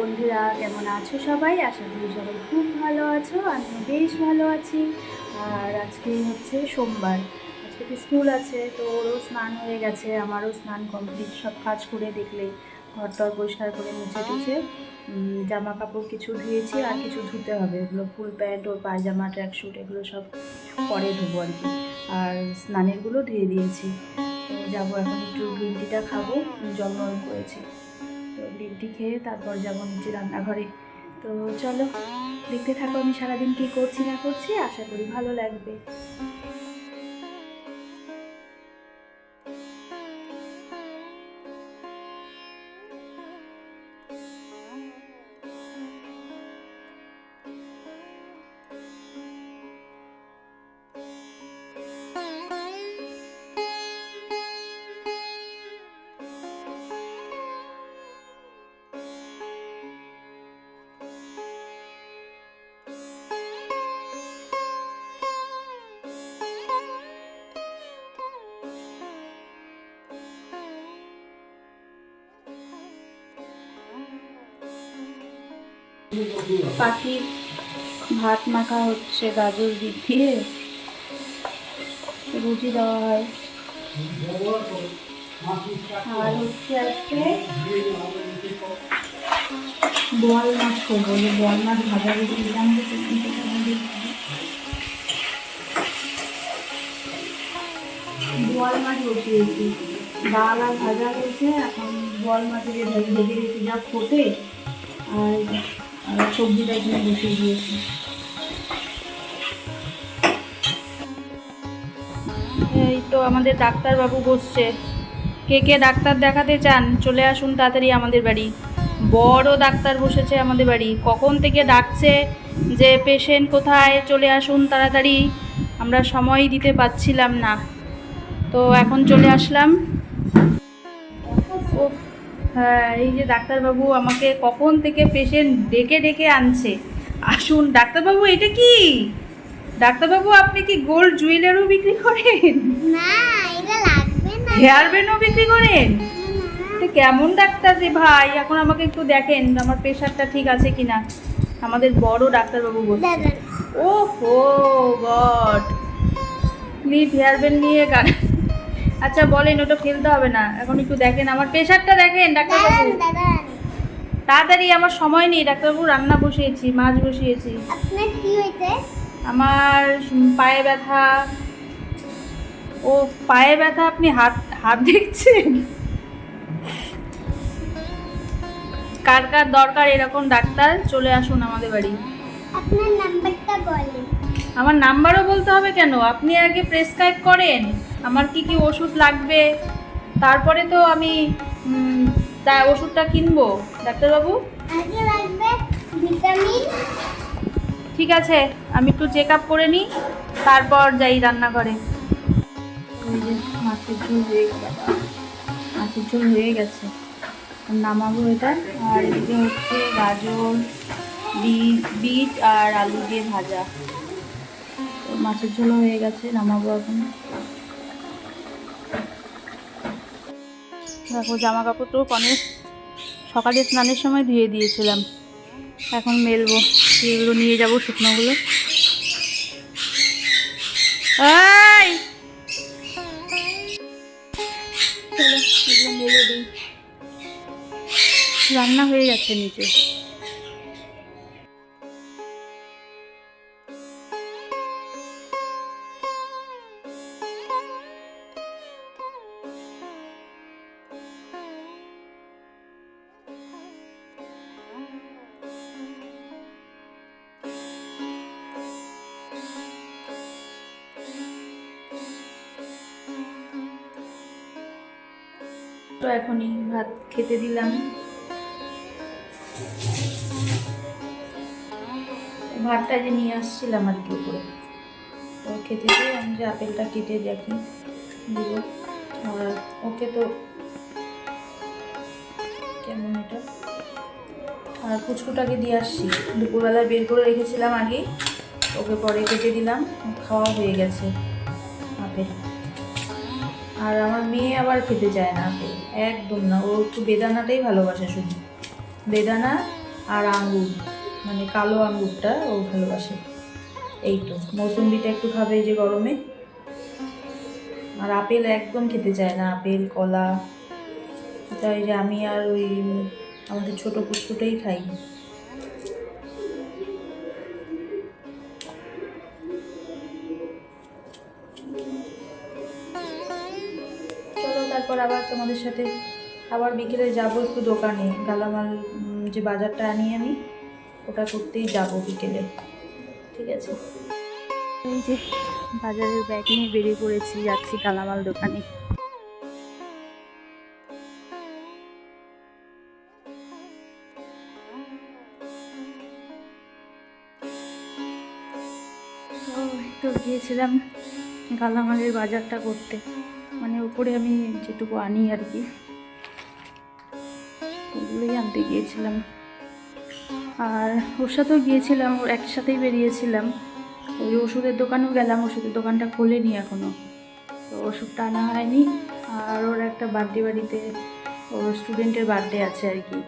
বন্ধুরা, কেমন আছো সবাই? আশা করি সবাই খুব ভালো আছো, আমিও বেশ ভালো আছি। আর আজকে হচ্ছে সোমবার, আজকে তো স্কুল আছে, তো ওরও স্নান হয়ে গেছে, আমারও স্নান কমপ্লিট সব কাজ করে দেখলে ঘর টর পরিষ্কার করে মুছে টুছে জামা কাপড় কিছু ধুয়েছি, আর কিছু ধুতে হবে। এগুলো ফুল প্যান্ট ওর পায়জামা ট্র্যাক স্যুট এগুলো সব পরে ধুবো আর কি। আর স্নানেরগুলো ধুয়ে দিয়েছি। যাব এখন একটু গ্রিন টিটা খাব, জল করেছি। তো গ্রিন টি খেয়ে তারপর যাব নিচে রান্নাঘরে। তো চলো, দেখতে থাকো আমি সারাদিন কী করছি না করছি, আশা করি ভালো লাগবে। পাখির ভাত মাখা হচ্ছে, গাজর দিয়ে। রুটি দেওয়া হয়। আর হচ্ছে আজকে বোয়াল মাছ করব, যে বোয়াল মাছ ভাজা রুটি দিলাম বোয়াল মাছ বসিয়েছি। ডাল আর ভাজা হয়েছে, এখন বোয়াল ভেজে ভেজে রেখে যা ফোটে। আর আর সবজিটা এখানে বসিয়ে দিয়েছি। এই তো আমাদের ডাক্তারবাবু বসছে। কে কে ডাক্তার দেখাতে চান? চলে আসুন তাড়াতাড়ি আমাদের বাড়ি। বড় ডাক্তার বসেছে আমাদের বাড়ি। কখন থেকে ডাকছে যে পেশেন্ট কোথায়? চলে আসুন তাড়াতাড়ি। আমরা সময় দিতে পারছিলাম না। তো এখন চলে আসলাম। উফ। এই যে ডাক্তারবাবু আমাকে কখন থেকে পেশেন্ট ডেকে ডেকে আনছে? আসুন ডাক্তারবাবু এটা কি? ডাক্তারবাবু আপনি কি গোল্ড জুয়েলারও বিক্রি করেন? না এটা লাগবে না। হেয়ার ব্যান্ডও বিক্রি করেন? তো কেমন ডাক্তার রে ভাই? এখন আমাকে একটু দেখেন আমার প্রেশারটা ঠিক আছে কিনা? আমাদের বড় ডাক্তারবাবু বলছে। ও ফো গড! ক্লিপ হেয়ার ব্যান্ড নিয়ে গান আচ্ছা বলেন ওটা ফেলতে হবে না। এখন একটু দেখেন আমার প্রেশারটা দেখেন ডাক্তারবাবু তাড়াতাড়ি আমার সময় নেই ডাক্তারবাবু রান্না বসিয়েছি মাছ বসিয়েছি। আপনার কি হয়েছে? আমার পায়ে ব্যথা। ও পায়ে ব্যথা আপনি হাত হাত দেখছেন? কার কার দরকার এরকম ডাক্তার? চলে আসুন আমাদের বাড়ি। আপনার নাম্বারটা বলেন। আমার নাম্বারও বলতে হবে কেন? আপনি আগে প্রেসক্রাইব করেন। আমার কি কি ওষুধ লাগবে? তারপরে তো আমি তা ওষুধটা কিনবো ডাক্তারবাবু? আগে লাগবে ভিটামিন। ঠিক আছে আমি একটু চেক আপ করে নিই তারপর যাই রান্নাঘরে। ওই যে মাছের ঝোল হয়ে গেছে মাছের ঝোল হয়ে গেছে। নামাবো এটা আর এদিকে হচ্ছে গাজর বিট বিট আর আলু দিয়ে ভাজা। তো মাছের ঝোলও হয়ে গেছে নামাবো এখন। দেখো জামা কাপড় তো অনেক সকালে স্নানের সময় ধুয়ে দিয়েছিলাম। এখন মেলবো এগুলো নিয়ে যাব শুকনোগুলো। রান্না হয়ে গেছে নিচে। তো এখনই ভাত খেতে দিলাম। ভাতটা যে নিয়ে আসছিলাম আর কি উপরে। তো খেতে দিয়ে আমি যে আপেলটা কেটে দেখি, দিব। আর ওকে তো কেমন এটা? আর পুচকুটাকে দিয়ে আসছি। দুপুরবেলা বের করে রেখেছিলাম আগে ওকে পরে কেটে দিলাম। খাওয়া হয়ে গেছে। আপেল। আর আমার মেয়ে আবার খেতে চায় না। একদম না, ও একটু বেদানাটাই ভালোবাসে শুধু। বেদানা আর আঙুর মানে কালো আঙুরটা ও ভালোবাসে। এই তো, মৌসুম্বিটা একটু খাবে যে গরমে। আর আপেল একদম খেতে চায় না, আপেল, কলা। এটা ওই যে আমি আর ওই আমাদের ছোট পুষ্পুটাই খাই। তারপর আবার তোমাদের সাথে আবার বিকেলে যাব একটু দোকানে। গালামাল যে বাজারটা আনি আমি, ওটা করতেই যাব বিকেলে। ঠিক আছে? এই যে বাজারের ব্যাগ নিয়ে বেরিয়ে পড়েছি, যাচ্ছি গালামাল দোকানে। তো গিয়েছিলাম গালামালের বাজারটা করতে। উপরে আমি যেটুকু আনি আর কি, ওগুলোই আনতে গিয়েছিলাম। আর ওর সাথেও গিয়েছিলাম, ওর একসাথেই বেরিয়েছিলাম। ওই ওষুধের দোকানেও গেলাম, ওষুধের দোকানটা খোলেনি এখনও তো ওষুধটা আনা হয়নি, আর ওর একটা বার্থডে বাড়িতে ওর স্টুডেন্টের বার্থডে আছে আর কি।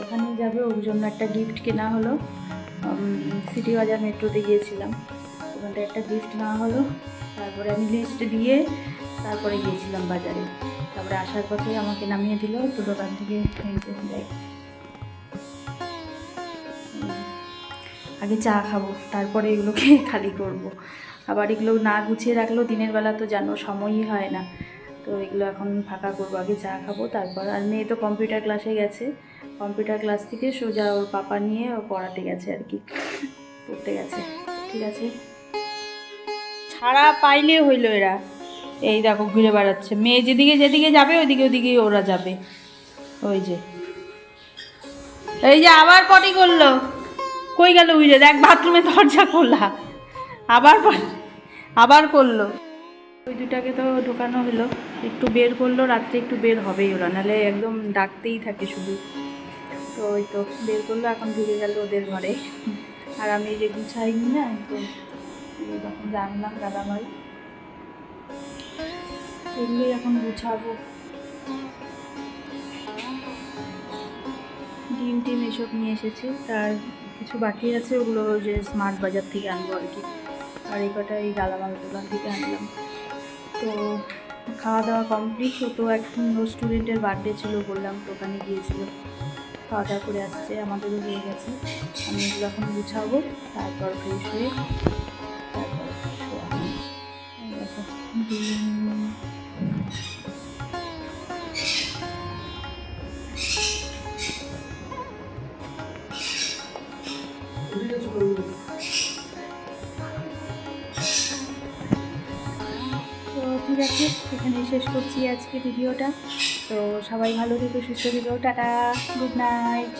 ওখানে যাবে ওর জন্য একটা গিফট কেনা হলো। সিটি বাজার মেট্রোতে গিয়েছিলাম। ওখানটা একটা গিফট নেওয়া হলো। তারপরে আমি লিস্ট দিয়ে তারপরে গিয়েছিলাম বাজারে। তারপরে আসার পথে আমাকে নামিয়ে দিল, তো দোকান থেকে আগে চা খাব, তারপরে এগুলোকে খালি করব। আবার এগুলো না গুছিয়ে রাখলেও দিনের বেলা তো জানো সময়ই হয় না। তো এগুলো এখন ফাঁকা করব, আগে চা খাব, তারপর আর মেয়ে তো কম্পিউটার ক্লাসে গেছে। কম্পিউটার ক্লাস থেকে সোজা ওর পাপা নিয়ে ও পড়াতে গেছে আর কি, পড়তে গেছে। ঠিক আছে? ছাড়া পাইলে হইল এরা। এই দেখো ঘুরে বেড়াচ্ছে। মেয়ে যেদিকে যেদিকে যাবে, ওইদিকে ওইদিকে ওরা যাবে। ওই যে। এই যে আবার পটি করল। কই গেল উইরে? দেখ বাথরুমে দরজা খোলা। আবার আবার করল। ওই দুটাকে তো ঢোকানো হলো। একটু বের করল, রাত্রে একটু বের হবেই ওরা। নাহলে একদম ডাকতেই থাকে শুধু। তো ওই তো বের করল, এখন ঢুকে গেল ওদের ঘরে। আর আমি যে গুছাইনি না তো তখন জানলাম গালামাল এগুলোই এখন গুছাবো। ডিম টিম এসব নিয়ে এসেছি। তার কিছু বাকি আছে, ওগুলো যে স্মার্ট বাজার থেকে আনব আর কি। আর এই কটা এই গালামাল দোকান থেকে আনলাম। তো খাওয়া দাওয়া কমপ্লিট তো একদিন স্টুডেন্টের বার্থডে ছিল বললাম ওখানে গিয়েছিল। খাওয়া দাওয়া করে আসছে, আমাদেরও হয়ে গেছে। আমি এগুলো এখন গুছাবো, তারপর ফ্রেশ হয়ে তারপর আছে এখানেই শেষ করছি আজকে ভিডিওটা। তো সবাই ভালো থেকো, সুস্থ থেকো, টাটা গুড নাইট